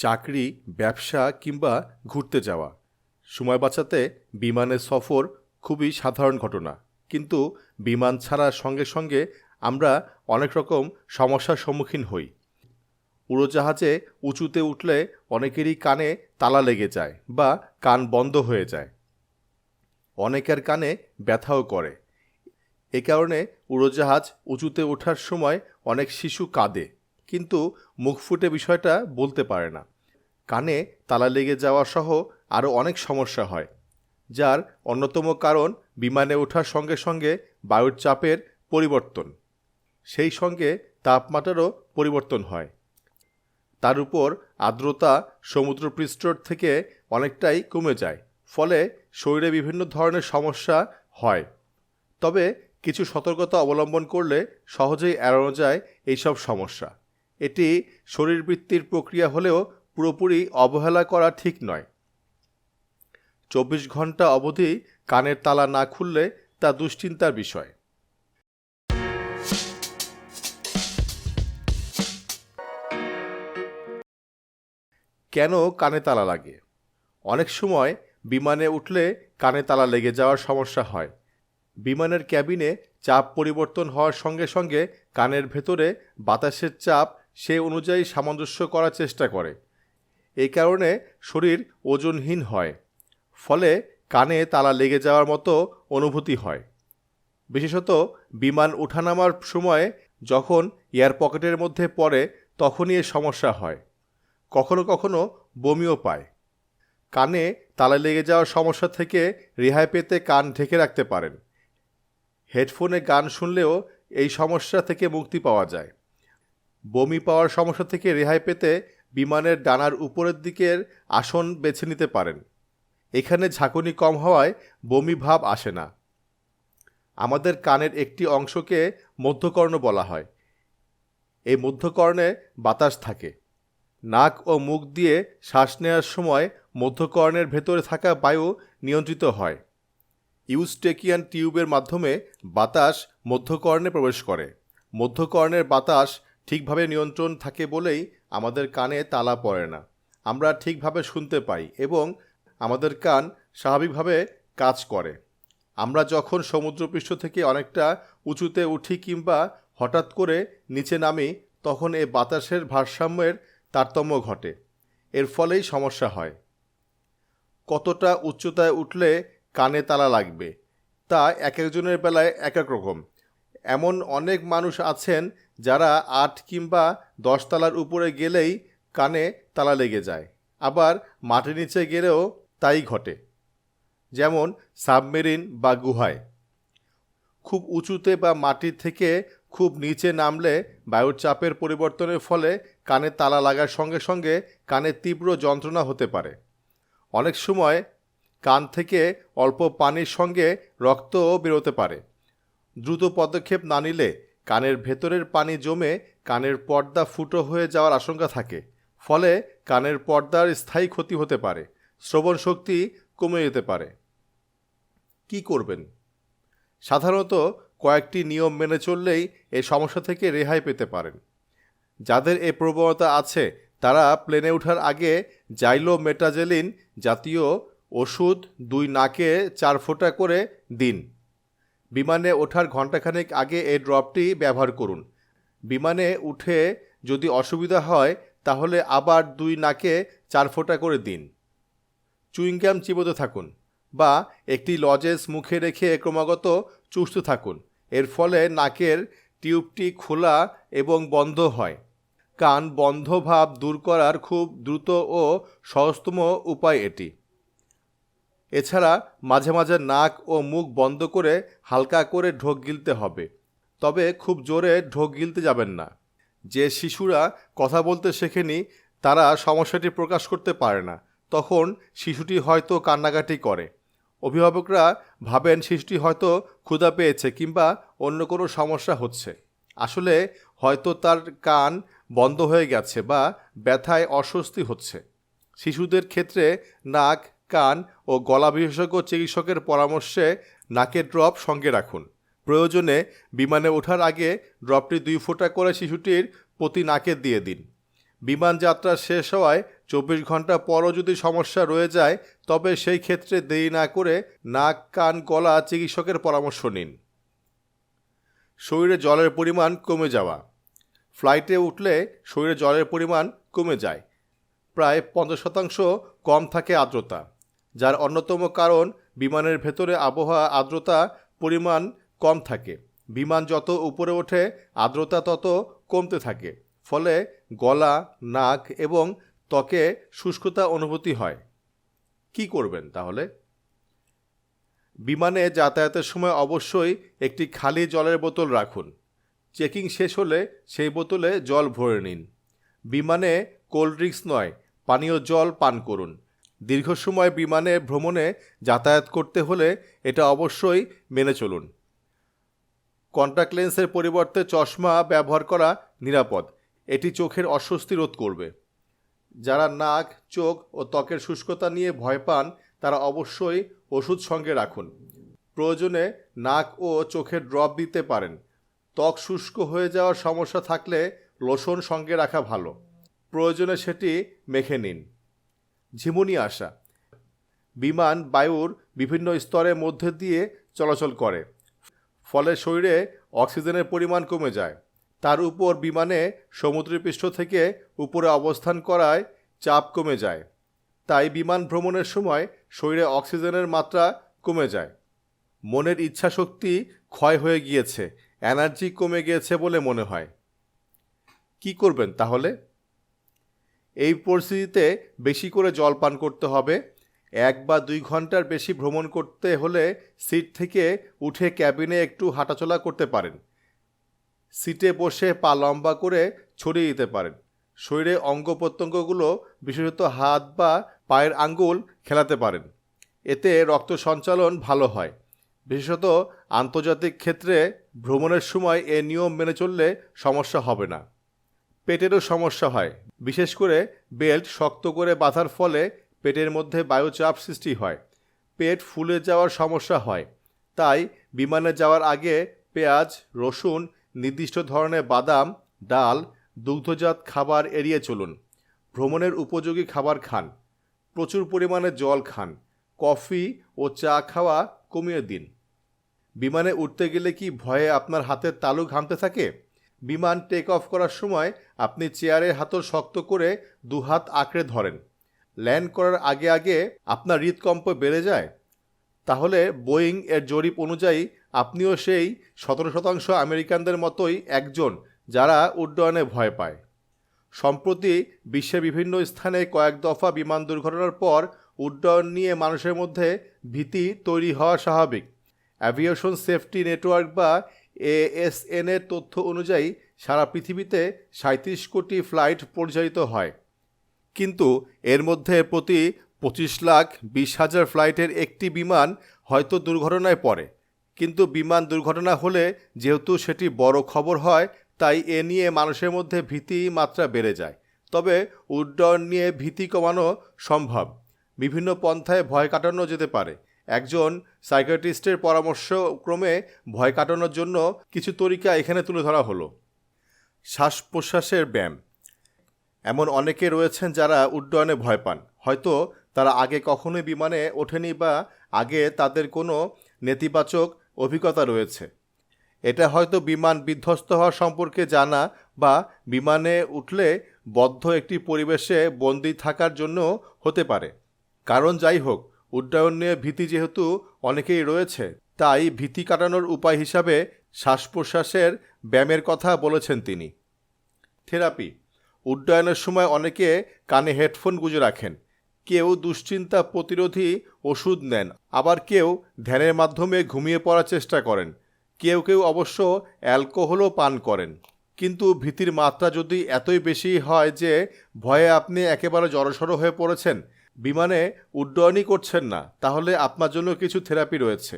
চাকরি, ব্যবসা কিংবা ঘুরতে যাওয়া। সময় বাঁচাতে বিমানের সফর খুবই সাধারণ ঘটনা। কিন্তু বিমান ছাড়ার সঙ্গে সঙ্গে আমরা অনেক রকম সমস্যার সম্মুখীন হই। উড়োজাহাজে উঁচুতে উঠলে অনেকেরই কানে তালা লেগে যায় বা কান বন্ধ হয়ে যায়। অনেকের কানে ব্যথাও করে। এ কারণে উড়োজাহাজ উঁচুতে ওঠার সময় অনেক শিশু কাঁদে, কিন্তু মুখ ফুটে বিষয়টা বলতে পারে না। কানে তালা লেগে যাওয়া সহ আরও অনেক সমস্যা হয়, যার অন্যতম কারণ বিমানে ওঠার সঙ্গে সঙ্গে বায়ুর চাপের পরিবর্তন। সেই সঙ্গে তাপমাত্রারও পরিবর্তন হয়। তার উপর আর্দ্রতা সমুদ্রপৃষ্ঠর থেকে অনেকটাই কমে যায়, ফলে শরীরে বিভিন্ন ধরনের সমস্যা হয়। তবে কিছু সতর্কতা অবলম্বন করলে সহজেই এড়ানো যায় এইসব সমস্যা। এটি শরীরবৃত্তির প্রক্রিয়া হলেও পুরোপুরি অবহেলা করা ঠিক নয়। চব্বিশ ঘণ্টা অবধি কানের তালা না খুললে তা দুশ্চিন্তার বিষয়। কেন কানে তালা লাগে? অনেক সময় বিমানে উঠলে কানে তালা লেগে যাওয়ার সমস্যা হয়। বিমানের ক্যাবিনে চাপ পরিবর্তন হওয়ার সঙ্গে সঙ্গে কানের ভেতরে বাতাসের চাপ সে অনুযায়ী সামঞ্জস্য করার চেষ্টা করে। এই কারণে শরীর ওজনহীন হয়। ফলে কানে তালা লেগে যাওয়ার মতো অনুভূতি হয়। বিশেষত বিমান ওঠানামার সময় যখন এয়ার পকেটের মধ্যে পড়ে, তখনই এ সমস্যা হয়। কখনো কখনো বমিও পায়। কানে তালা লেগে যাওয়ার সমস্যা থেকে রেহাই পেতে কান ঢেকে রাখতে পারেন। হেডফোনে গান শুনলেও এই সমস্যা থেকে মুক্তি পাওয়া যায়। বমি পাওয়ার সমস্যা থেকে রেহাই পেতে বিমানের ডানার উপরের দিকের আসন বেছে নিতে পারেন। এখানে ঝাঁকুনি কম হওয়ায় বমি ভাব আসে না। আমাদের কানের একটি অংশকে মধ্যকর্ণ বলা হয়। এই মধ্যকর্ণে বাতাস থাকে। নাক ও মুখ দিয়ে শ্বাস নেওয়ার সময় মধ্যকর্ণের ভেতরে থাকা বায়ু নিয়ন্ত্রিত হয়। ইউস্টেকিয়ান টিউবের মাধ্যমে বাতাস মধ্যকর্ণে প্রবেশ করে। মধ্যকর্ণের বাতাস ঠিকভাবে নিয়ন্ত্রণ থাকে বলেই আমাদের কানে তালা পড়ে না। আমরা ঠিকভাবে শুনতে পাই এবং আমাদের কান স্বাভাবিকভাবে কাজ করে। আমরা যখন সমুদ্রপৃষ্ঠ থেকে অনেকটা উঁচুতে উঠি কিংবা হঠাৎ করে নিচে নামি, তখন এ বাতাসের ভারসাম্যের তারতম্য ঘটে। এর ফলেই সমস্যা হয়। কতটা উচ্চতায় উঠলে কানে তালা লাগবে, তা এক একজনের বেলায় এক এক রকম। এমন অনেক মানুষ আছেন যারা আট কিংবা দশ তালার উপরে গেলেই কানে তালা লেগে যায়। আবার মাটির নিচে গেলেও তাই ঘটে। যেমন সাবমেরিন বা গুহায়। খুব উঁচুতে বা মাটির থেকে খুব নিচে নামলে বায়ুর চাপের পরিবর্তনের ফলে কানে তালা লাগার সঙ্গে সঙ্গে কানে তীব্র যন্ত্রণা হতে পারে। অনেক সময় কান থেকে অল্প পানির সঙ্গে রক্তও বেরোতে পারে। দ্রুত পদক্ষেপ না নিলে কানের ভেতরের পানি জমে কানের পর্দা ফুটো হয়ে যাওয়ার আশঙ্কা থাকে। ফলে কানের পর্দার স্থায়ী ক্ষতি হতে পারে, শ্রবণ শক্তি কমে যেতে পারে। কি করবেন? সাধারণত কয়েকটি নিয়ম মেনে চললেই এই সমস্যা থেকে রেহাই পেতে পারেন। যাদের এ প্রবণতা আছে, তারা প্লেনে ওঠার আগে জাইলো মেটাজেলিন জাতীয় ওষুধ দুই নাকে চার ফোঁটা করে দিন। বিমানে ওঠার ঘণ্টাখানেক আগে এই ড্রপটি ব্যবহার করুন। বিমানে উঠে যদি অসুবিধা হয়, তাহলে আবার দুই নাকে চার ফোঁটা করে দিন। চুইংগাম চিবোতে থাকুন বা একটি লজেস মুখে রেখে ক্রমাগত চুষতে থাকুন। এর ফলে নাকের টিউবটি খোলা এবং বন্ধ হয়। কান বন্ধ ভাব দূর করার খুব দ্রুত ও সহজতম উপায় এটি। এছাড়া মাঝে মাঝে নাক ও মুখ বন্ধ করে হালকা করে ঢোক গিলতে হবে। তবে খুব জোরে ঢোক গিলতে যাবেন না। যে শিশুরা কথা বলতে শেখেনি, তারা সমস্যাটি প্রকাশ করতে পারে না। তখন শিশুটি হয়তো কান্নাকাটি করে। অভিভাবকরা ভাবেন শিশুটি হয়তো ক্ষুধা পেয়েছে কিংবা অন্য কোনো সমস্যা হচ্ছে। আসলে হয়তো তার কান বন্ধ হয়ে গেছে বা ব্যথায় অস্বস্তি হচ্ছে। শিশুদের ক্ষেত্রে নাক কান ও গলা বিশেষজ্ঞ চিকিৎসকের পরামর্শে নাকের ড্রপ সঙ্গে রাখুন। প্রয়োজনে বিমানে ওঠার আগে ড্রপটি দুই ফোঁটা করে শিশুটির প্রতি নাকে দিয়ে দিন। বিমান যাত্রা শেষ হওয়ায় চব্বিশ ঘণ্টা পরও যদি সমস্যা রয়ে যায়, তবে সেই ক্ষেত্রে দেরি না করে নাক, কান, গলা চিকিৎসকের পরামর্শ নিন। শরীরে জলের পরিমাণ কমে যাওয়া। ফ্লাইটে উঠলে শরীরে জলের পরিমাণ কমে যায়। প্রায় পঞ্চাশ শতাংশ কম থাকে আর্দ্রতা। যার অন্যতম কারণ, বিমানের ভেতরে আবহাওয়া আর্দ্রতা পরিমাণ কম থাকে। বিমান যত উপরে ওঠে, আর্দ্রতা তত কমতে থাকে। ফলে গলা, নাক এবং ত্বকে শুষ্কতা অনুভূতি হয়। কি করবেন তাহলে? বিমানে যাতায়াতের সময় অবশ্যই একটি খালি জলের বোতল রাখুন। চেকিং শেষ হলে সেই বোতলে জল ভরে নিন। বিমানে কোল্ড ড্রিঙ্কস নয়, পানীয় জল পান করুন। দীর্ঘ সময় বিমানে ভ্রমণে যাতায়াত করতে হলে এটা অবশ্যই মেনে চলুন। কন্ট্যাক্ট লেন্সের পরিবর্তে চশমা ব্যবহার করা নিরাপদ। এটি চোখের অস্বস্তি রোধ করবে। যারা নাক, চোখ ও ত্বকের শুষ্কতা নিয়ে ভয় পান, তারা অবশ্যই ওষুধ সঙ্গে রাখুন। প্রয়োজনে নাক ও চোখের ড্রপ দিতে পারেন। ত্বক শুষ্ক হয়ে যাওয়ার সমস্যা থাকলে লোশন সঙ্গে রাখা ভালো। প্রয়োজনে সেটি মেখে নিন। ঝিমুনি আসা। বিমান বায়ুর বিভিন্ন স্তরের মধ্যে দিয়ে চলাচল করে। ফলে শরীরে অক্সিজেনের পরিমাণ কমে যায়। তার উপর বিমানে সমুদ্রপৃষ্ঠ থেকে উপরে অবস্থান করায় চাপ কমে যায়। তাই বিমান ভ্রমণের সময় শরীরে অক্সিজেনের মাত্রা কমে যায়। মনের ইচ্ছাশক্তি ক্ষয় হয়ে গিয়েছে। এনার্জি কমে গিয়েছে বলে মনে হয়। কি করবেন তাহলে? এই পরিস্থিতিতে বেশি করে জল পান করতে হবে। এক বা দুই ঘণ্টার বেশি ভ্রমণ করতে হলে সিট থেকে উঠে ক্যাবিনে একটু হাঁটাচলা করতে পারেন। সিটে বসে পা লম্বা করে ছড়িয়ে দিতে পারেন। শরীরে অঙ্গ প্রত্যঙ্গগুলো, বিশেষত হাত বা পায়ের আঙ্গুল, খেলাতে পারেন। এতে রক্ত সঞ্চালন ভালো হয়। বিশেষত আন্তর্জাতিক ক্ষেত্রে ভ্রমণের সময় এ নিয়ম মেনে চললে সমস্যা হবে না। পেটেরও সমস্যা হয়। বিশেষ করে বেল্ট শক্ত করে বাঁধার ফলে পেটের মধ্যে বায়ুচাপ সৃষ্টি হয়। পেট ফুলে যাওয়ার সমস্যা হয়। তাই বিমানে যাওয়ার আগে পেঁয়াজ, রসুন, নির্দিষ্ট ধরনের বাদাম, ডাল, দুগ্ধজাত খাবার এড়িয়ে চলুন। ভ্রমণের উপযোগী খাবার খান। প্রচুর পরিমাণে জল খান। কফি ও চা খাওয়া কমিয়ে দিন। বিমানে উঠতে গেলে কি ভয়ে আপনার হাতের তালু ঘামতে থাকে? বিমান টেক অফ করার সময় আপনি চেয়ারের হাতল শক্ত করে দুহাত আঁকড়ে ধরেন। ল্যান্ড করার আগে আগে আপনার হৃদকম্প বেড়ে যায়। তাহলে বোয়িং এর জরিপ অনুযায়ী আপনিও সেই সতেরো শতাংশ আমেরিকানদের মতোই একজন যারা উড্ডয়নে ভয় পায়। সম্প্রতি বিশ্বের বিভিন্ন স্থানে কয়েক দফা বিমান দুর্ঘটনার পর উড্ডয়ন নিয়ে মানুষের মধ্যে ভীতি তৈরি হওয়া স্বাভাবিক। অ্যাভিয়েশন সেফটি নেটওয়ার্ক বা এএসএন এর তথ্য অনুযায়ী সারা পৃথিবীতে সাঁত্রিশ কোটি ফ্লাইট পরিচালিত হয়। কিন্তু এর মধ্যে প্রতি পঁচিশ লাখ বিশ হাজার ফ্লাইটের একটি বিমান হয়তো দুর্ঘটনায় পড়ে। কিন্তু বিমান দুর্ঘটনা হলে যেহেতু সেটি বড় খবর হয়, তাই এ নিয়ে মানুষের মধ্যে ভীতি মাত্রা বেড়ে যায়। তবে উড্ডয়ন নিয়ে ভীতি কমানো সম্ভব। বিভিন্ন পন্থায় ভয় কাটানো যেতে পারে। একজন সাইকিয়াট্রিস্টের পরামর্শ ক্রমে ভয় কাটানোর জন্য কিছু তরিকা এখানে তুলে ধরা হলো। শ্বাস প্রশ্বাসের ব্যায়াম। এমন অনেকে রয়েছেন যারা উড্ডয়নে ভয় পান। হয়তো তারা আগে কখনোই বিমানে ওঠেনি বা আগে তাদের কোনো নেতিবাচক অভিজ্ঞতা রয়েছে। এটা হয়তো বিমান বিধ্বস্ত হওয়া সম্পর্কে জানা বা বিমানে উঠলে বদ্ধ একটি পরিবেশে বন্দি থাকার জন্য হতে পারে। কারণ যাই হোক উড্ডয়ন নিয়ে ভীতি যেহেতু অনেকেই রয়েছে, তাই ভীতি কাটানোর উপায় হিসাবে শ্বাস প্রশ্বাসের ব্যায়ামের কথা বলেছেন তিনি। থেরাপি। উড্ডয়নের সময় অনেকে কানে হেডফোন গুঁজে রাখেন। কেউ দুশ্চিন্তা প্রতিরোধী ওষুধ নেন, আবার কেউ ধ্যানের মাধ্যমে ঘুমিয়ে পড়ার চেষ্টা করেন। কেউ কেউ অবশ্য অ্যালকোহলও পান করেন। কিন্তু ভীতির মাত্রা যদি এতই বেশি হয় যে ভয়ে আপনি একেবারে জড়সড় হয়ে পড়েছেন বিমানে উড্ডয়নই করছেন না, তাহলে আপনার জন্য কিছু থেরাপি রয়েছে।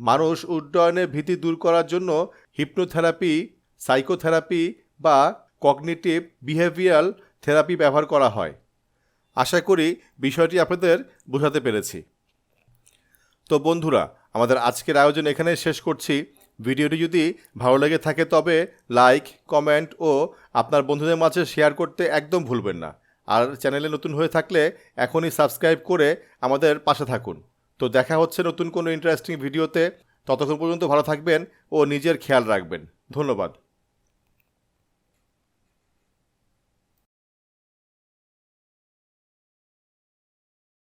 মানুষ উড্ডয়নে ভীতি দূর করার জন্য হিপনোথেরাপি, সাইকোথেরাপি বা কগনিটিভ বিহেভিয়ারাল থেরাপি ব্যবহার করা হয়। আশা করি বিষয়টি আপনাদের বোঝাতে পেরেছি। তো বন্ধুরা, আমাদের আজকের আয়োজন এখানে শেষ করছি। ভিডিওটি যদি ভালো লেগে থাকে তবে লাইক, কমেন্ট ও আপনার বন্ধুদের মাঝে শেয়ার করতে একদম ভুলবেন না। আর চ্যানেলে নতুন হয়ে থাকলে এখনই সাবস্ক্রাইব করে আমাদের পাশে থাকুন। তো দেখা হচ্ছে নতুন কোনো ইন্টারেস্টিং ভিডিওতে ততক্ষণ পর্যন্ত ভালো থাকবেন ও নিজের খেয়াল রাখবেন। ধন্যবাদ।